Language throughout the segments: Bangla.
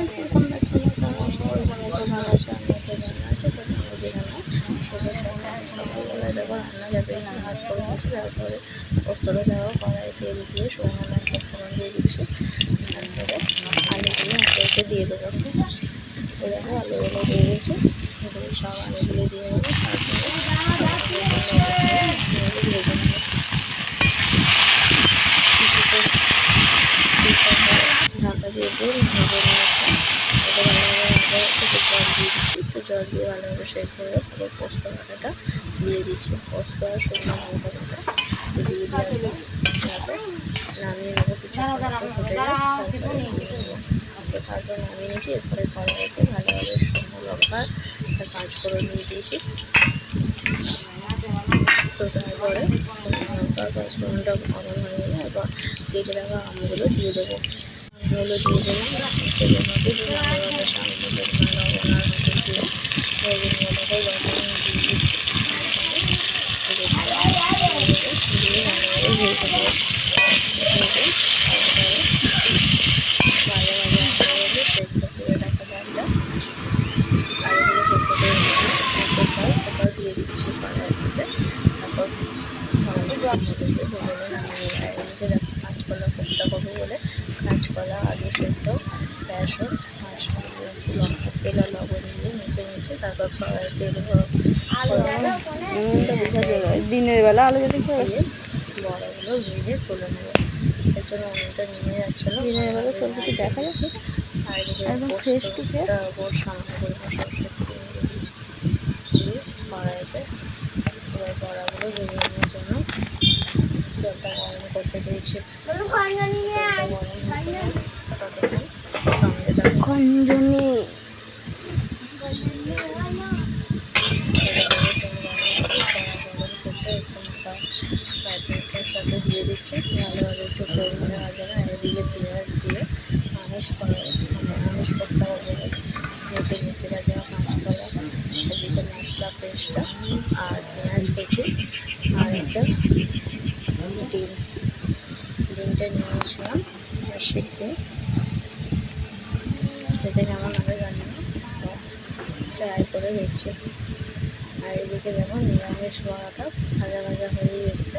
Guys welcome back to my channel সবাই তো ভালো আছে আমি তো ভালো আছি তো আমি যেখানে শুধু সকাল সকালবেলায় দেখো রান্না যাবে হাত করে দিচ্ছি তারপরে পোস্তটা দেওয়া কড়াই তেল দিয়ে শুকনো লঙ্কা ফোড়ন দিয়ে দিচ্ছি তারপরে আলুগুলো হাতে দিয়ে দেবো এই দেখো আলুগুলো দিয়ে দিয়েছি সব আলুগুলো দিয়ে দেবো তারপরে ঢাকা দিয়ে দিয়ে একটু জল দিয়ে দিচ্ছি তো জল দিয়ে ভালোভাবে সেদ্ধ হয়ে তারপর পোস্ত বাটাটা দিয়ে দিচ্ছি পোস্ত আর শুকনো লঙ্কা বাটা দিয়ে দিয়ে তারপর নামিয়ে নেব কিছু তো তারপর নামিয়ে নিয়েছি এরপরে কড়াইতে ভালোভাবে শুকনো লঙ্কা আর পাঁচ করে দিয়ে দিয়েছি তো তারপরে লঙ্কা পাঁচ ফোড়নটা গরম হয়ে গেলে এবার কেটে রাখা আমগুলো দিয়ে দেবো আমগুলো দিয়ে দেবো তেলের মধ্যে দিয়ে ভালোভাবে সামনে লবণ আর হলুদ দিয়ে বেগুনগুলোকে লবণ দিয়ে দিচ্ছি দিয়ে ভালোভাবে দেবো তারপরে ভালোভাবে ভালোভাবে সেদ্ধ করে রাখা ডালটা আলুগুলো সেদ্ধ করে তারপর তারপর দিয়ে দিচ্ছি কড়াইতে তারপর মধ্যে ভেজে নামিয়ে এদিকে দেখো কাঁচকলা কোপ্তা করব বলে কাঁচকলা আলু সেদ্ধ বেসন মাঝখানে লঙ্কা তেল আর লবণ দিয়ে মেখে নিয়েছি তারপর তেল দিনের বেলা আলু যদি খেয়ে বড়াগুলো ভেজে তুলে নেব। এর জন্য অনেকটা নিয়ে যাচ্ছিল। দিনের বেলা সবজি দেখা যাচ্ছে। আর এদিকে ওপর সামনে করে দিয়েছি দিয়ে কড়াইতে এবার বড়াগুলো জন্য জলটা গরম করতে দিয়েছি। গরম হয়ে গেলে থাকো খঞ্জনি সাথে দিয়ে দিচ্ছি ভালোভাবে একটু পরিমাণে হবে না এদিকে পেঁয়াজ দিয়ে আমিষ করা মানে আমিষ করতে হবে মেটে নিচে রাখা কাঁচকলা এদিকে মশলা পেস্টটা আর পেঁয়াজ কুচি আর একটা ডিম ডিমটা নিয়েছিলাম সিদ্ধ খেতে কেমন হবে জানি না ট্রাই করে দেখছি আর এদিকে যেমন নিরামিষ বড়াটা ভাজা ভাজা হয়ে এসছে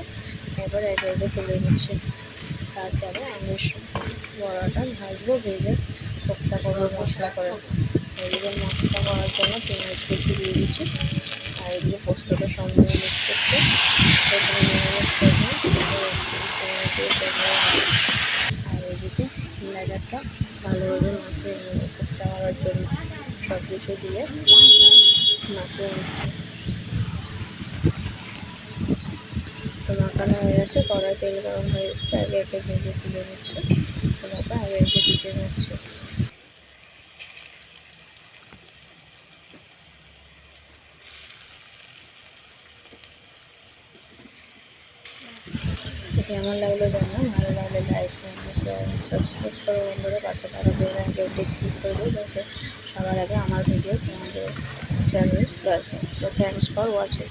এবার একে একে তুলে নিচ্ছি। তারপরে আমিষ বড়াটা ভাজবো, ভেজে কোপ্তা করব মশলা করে। এদিকে মশলা করার জন্য পেঁয়াজ কুচি দিয়ে দিচ্ছি, আর এদিকে পোস্তটা সঙ্গে মিক্স করতে প্রথমে নিরামিষ আর এদিকে লেদারটা ভালোভাবে মাখিয়ে নেব, কোপ্তা করার জন্য সব কিছু দিয়ে। মাখিয়ে হচ্ছে। তো মাখানো হয়ে গেছে, কড়াই তেল গরম হয়ে গেছে, আগে একটা ভেজে তুলে নিচ্ছে। তারপর আগে একটু দিতে নিচ্ছে। কেমন লাগল জানো? ভালো লাগলে লাইক সাবস্ক্রাইব করো বন্ধুরা। পাশে থাকা বেল আইকনটি ক্লিক করবে যাতে সবার আগে আমার ভিডিও তোমাদের চ্যানেল রয়েছে তো থ্যাংকস ফর ওয়াচিং